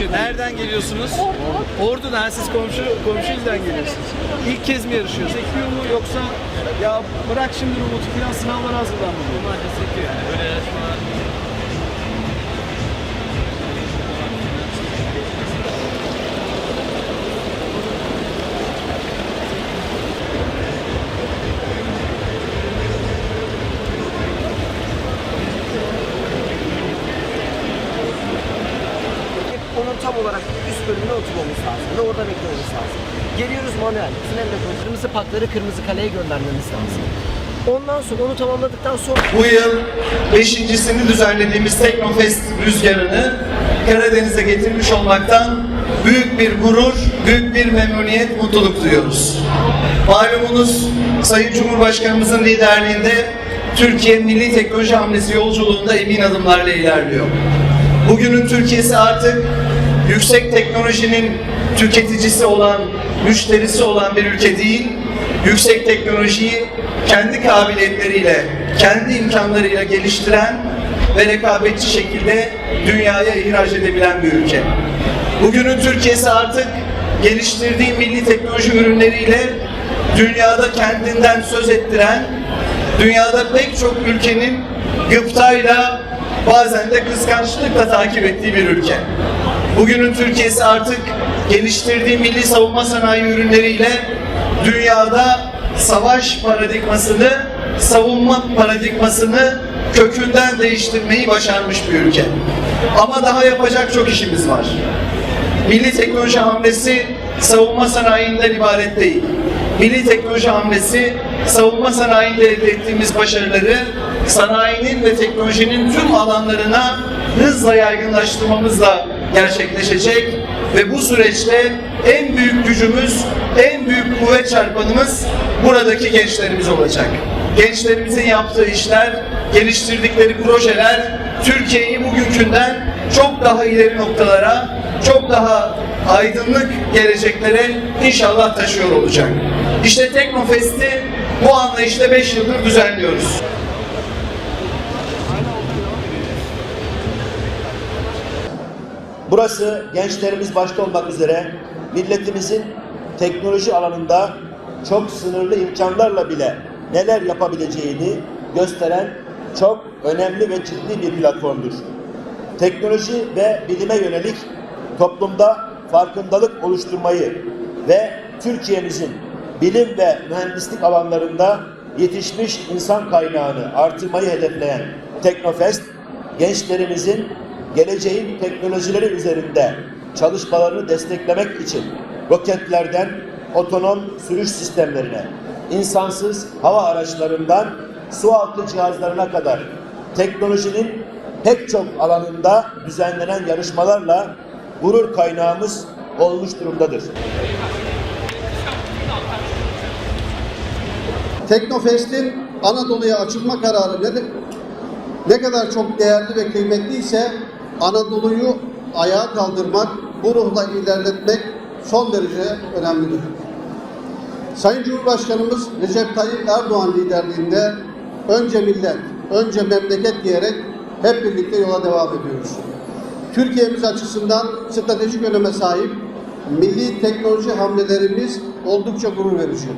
Nereden geliyorsunuz? Ordu'dan. Siz komşu komşuyuzdan geliyorsunuz. İlk kez mi yarışıyoruz? Ekiyor mu yoksa ya bırak şimdi robotu falan sınavlara hazırlanma mı? Maalesef yani. Böyle tam olarak üst bölümüne oturmamız lazım ve orada beklememiz lazım. Geliyoruz manuel. Tünelle koyuyoruz. Kırmızı patları kırmızı kaleye göndermemiz lazım. Ondan sonra onu tamamladıktan sonra Bu yıl beşincisini düzenlediğimiz Teknofest rüzgarını Karadeniz'e getirmiş olmaktan büyük bir gurur, büyük bir memnuniyet, mutluluk duyuyoruz. Malumunuz Sayın Cumhurbaşkanımızın liderliğinde Türkiye milli teknoloji hamlesi yolculuğunda emin adımlarla ilerliyor. Bugünün Türkiye'si artık yüksek teknolojinin tüketicisi olan, müşterisi olan bir ülke değil, yüksek teknolojiyi kendi kabiliyetleriyle, kendi imkanlarıyla geliştiren ve rekabetçi şekilde dünyaya ihraç edebilen bir ülke. Bugünün Türkiye'si artık geliştirdiği milli teknoloji ürünleriyle dünyada kendinden söz ettiren, dünyada pek çok ülkenin gıptayla bazen de kıskançlıkla takip ettiği bir ülke. Bugünün Türkiye'si artık geliştirdiği milli savunma sanayi ürünleriyle dünyada savaş paradigmasını, savunma paradigmasını kökünden değiştirmeyi başarmış bir ülke. Ama daha yapacak çok işimiz var. Milli teknoloji hamlesi savunma sanayinden ibaret değil. Milli teknoloji hamlesi savunma sanayinde elde ettiğimiz başarıları sanayinin ve teknolojinin tüm alanlarına hızla yaygınlaştırmamızla gerçekleşecek ve bu süreçte en büyük gücümüz, en büyük kuvvet çarpanımız buradaki gençlerimiz olacak. Gençlerimizin yaptığı işler, geliştirdikleri projeler Türkiye'yi bugünkünden çok daha ileri noktalara, çok daha aydınlık geleceklere inşallah taşıyor olacak. İşte Teknofest'i bu anlayışla 5 yıldır düzenliyoruz. Burası gençlerimiz başta olmak üzere milletimizin teknoloji alanında çok sınırlı imkanlarla bile neler yapabileceğini gösteren çok önemli ve ciddi bir platformdur. Teknoloji ve bilime yönelik toplumda farkındalık oluşturmayı ve Türkiye'mizin bilim ve mühendislik alanlarında yetişmiş insan kaynağını artırmayı hedefleyen Teknofest, gençlerimizin geleceğin teknolojileri üzerinde çalışmalarını desteklemek için roketlerden otonom sürüş sistemlerine, insansız hava araçlarından su altı cihazlarına kadar teknolojinin pek çok alanında düzenlenen yarışmalarla gurur kaynağımız olmuş durumdadır. Teknofest'in Anadolu'ya açılma kararı ne, ne kadar çok değerli ve kıymetliyse Anadolu'yu ayağa kaldırmak, bu ruhla ilerletmek son derece önemlidir. Sayın Cumhurbaşkanımız Recep Tayyip Erdoğan liderliğinde önce millet, önce memleket diyerek hep birlikte yola devam ediyoruz. Türkiye'miz açısından stratejik öneme sahip milli teknoloji hamlelerimiz oldukça gurur verici.